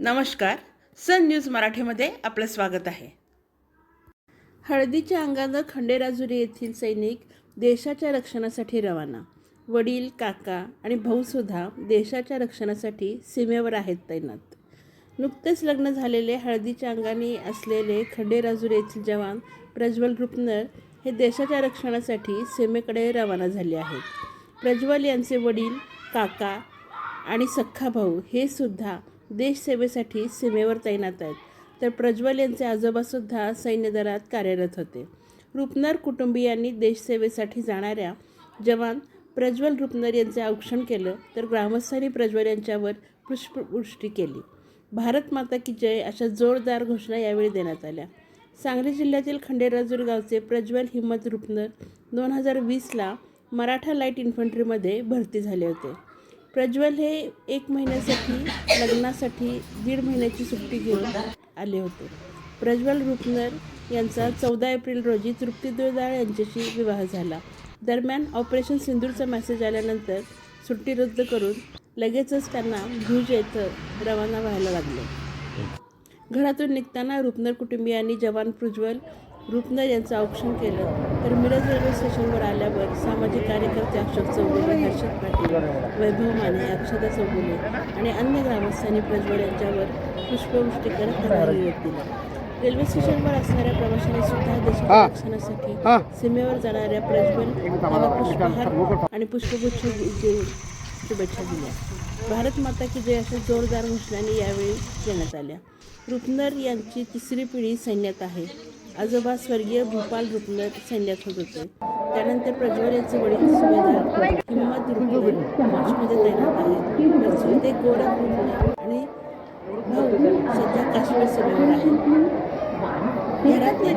नमस्कार सन न्यूज मराठीमध्ये आपलं स्वागत आहे. हळदीच्या अंगानं खंडेराजुरी येथील सैनिक देशाच्या रक्षणासाठी रवाना. वडील काका आणि भाऊसुद्धा देशाच्या रक्षणासाठी सीमेवर आहेत तैनात. नुकतेच लग्न झालेले हळदीच्या अंगाने असलेले खंडेराजुरी येथील जवान प्रज्वल रुपनर हे देशाच्या रक्षणासाठी सीमेकडे रवाना झाले आहेत. प्रज्वल यांचे वडील काका आणि सख्खा भाऊ हे सुद्धा देशसेवेसाठी सीमेवर तैनात आहेत. तर प्रज्वल यांचे आजोबासुद्धा सैन्य दलात कार्यरत होते. रुपनर कुटुंबियांनी देशसेवेसाठी जाणाऱ्या जवान प्रज्वल रुपनर यांचे औक्षण केलं तर ग्रामस्थांनी प्रज्वल यांच्यावर पुष्पवृष्टी केली. भारत माता की जय अशा जोरदार घोषणा यावेळी देण्यात आल्या. सांगली जिल्ह्यातील खंडेराजूर गावचे प्रज्वल हिम्मत रुपनर दोन हजार वीसला मराठा लाइट इन्फंट्रीमध्ये भरती झाले होते. प्रज्वल हे एक महिन्यासाठी लग्नासाठी दीड महिन्याची सुट्टी घेऊन आले होते. प्रज्वल रुपनर यांचा चौदा एप्रिल रोजी तृप्ती दुर्दाळ यांच्याशी विवाह झाला. दरम्यान ऑपरेशन सिंदूरचा मेसेज आल्यानंतर सुट्टी रद्द करून लगेचच त्यांना भुज येथं रवाना व्हायला लागले. घरातून निघताना रुपनर कुटुंबियांनी जवान प्रज्वल रुपनर यांचं औक्षण केलं तर मिरज रेल्वे स्टेशनवर आल्यावर सामाजिक कार्यकर्ते अशोक चौगुले हर्षद पाटील वैभव माने अक्षता चौगुले आणि अन्य ग्रामस्थांनी प्रज्वल यांच्यावर पुष्पवृष्टी करत त्यांना निरोप दिला. रेल्वे स्टेशनवर असणाऱ्या प्रवाशांनी सुद्धा देशाच्या रक्षणासाठी सीमेवर जाणाऱ्या प्रज्वल यांना पुष्पहार आणि पुष्पगुच्छ देऊन शुभेच्छा दिल्या. भारत माता की जय अशा जोरदार घोषणांनी यावेळी देण्यात आल्या. रुपनर यांची तिसरी पिढी सैन्यात आहे. आजोबा स्वर्गीय भूपाल रुपनर सैन्यात होत होते. त्यानंतर प्रज्वल यांचे वडील सुभेदार किंमत रुपनर मार्चमध्ये तैनात आहेत. तर चुलते गोरख रुपनर आणि भाऊ सध्या काश्मीर सीमेवर आहेत. घरातील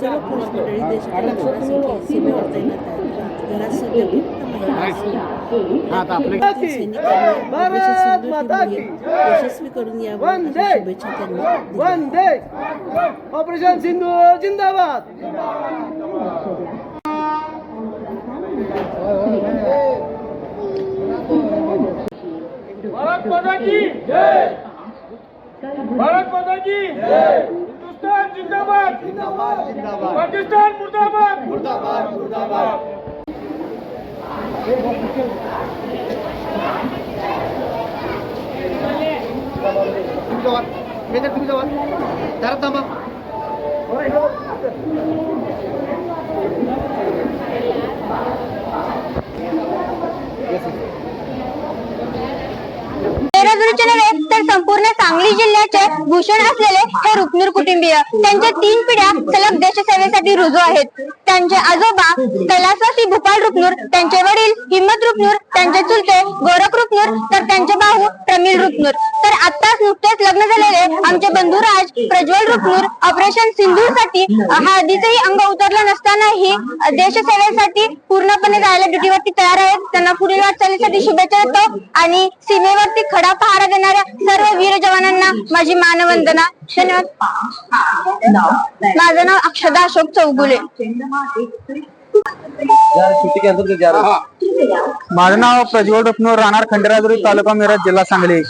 सर्व पुरुष मंडळी देशाच्या रक्षणासाठी सीमेवर तैनात आहेत घरात सध्या फक्त महिला असून आपल्या सैनिकांनी ऑपरेशन सिंधूर मोहीम यशस्वी करून अशा शुभेच्छा त्यांनी ऑपरेशन सिंधू जिंदाबाद. भारत माता की जय. भारत माता की जय हिंदुस्तान जिंदाबाद पाकिस्तान मुर्दाबाद मुर्दाबाद मुर्दाबाद तुम्ही जवान येते तुम्ही जवान जरा थांबा बेरोजगारीचे नव्हे तर संपूर्ण सांगली जिल्ह्याचे भूषण असलेले हे रुक्मिर कुटुंबीय. त्यांच्या तीन पिढ्या सलग देशसेवेसाठी रुजू आहेत. त्यांचे आजोबा कैलासवासी भूपाल रुपनूर त्यांचे वडील हिम्मत रुपनूर त्यांचे चुलते गोरख रुपनूर तर त्यांचे भाऊ प्रमिल रुपनूर तर आता नुकतेच लग्न झालेले आमचे बंधुराज प्रज्वल रुपनूर ऑपरेशन सिंधूरसाठी हळदीचंही अंग उतरलं नसतानाही देशसेवेसाठी पूर्णपणे जायला ड्युटीवरती तयार आहेत. त्यांना पुढील वाटचालीसाठी शुभेच्छा देतो आणि सीमेवरती खडा पहारा देणाऱ्या सर्व वीर जवानांना माझी मानवंदना. धन्यवाद. माझं नाव अक्षदा अशोक चौगुले. माझं नाव प्रज्वल रुपनूर राहणार खंडेराजुरी तालुका मिरज जिल्हा सांगली.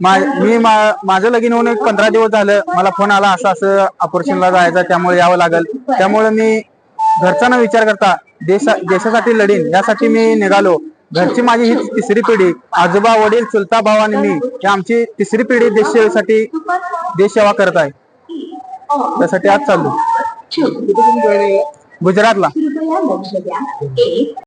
मा- मी मा- माझं लगीन होऊन एक पंधरा दिवस झालं. मला फोन आला असं असं ऑपरेशनला जायचं त्यामुळे यावं लागेल. त्यामुळे मी घरचा विचार करता देशा देशासाठी लढीन यासाठी मी निघालो. घरची माझी ही तिसरी पिढी. आजोबा वडील चुलता भाऊ आणि मी ही आमची तिसरी पिढी देशसेवेसाठी देश सेवा करत आहे. त्यासाठी आज चाललो. गुजरातला.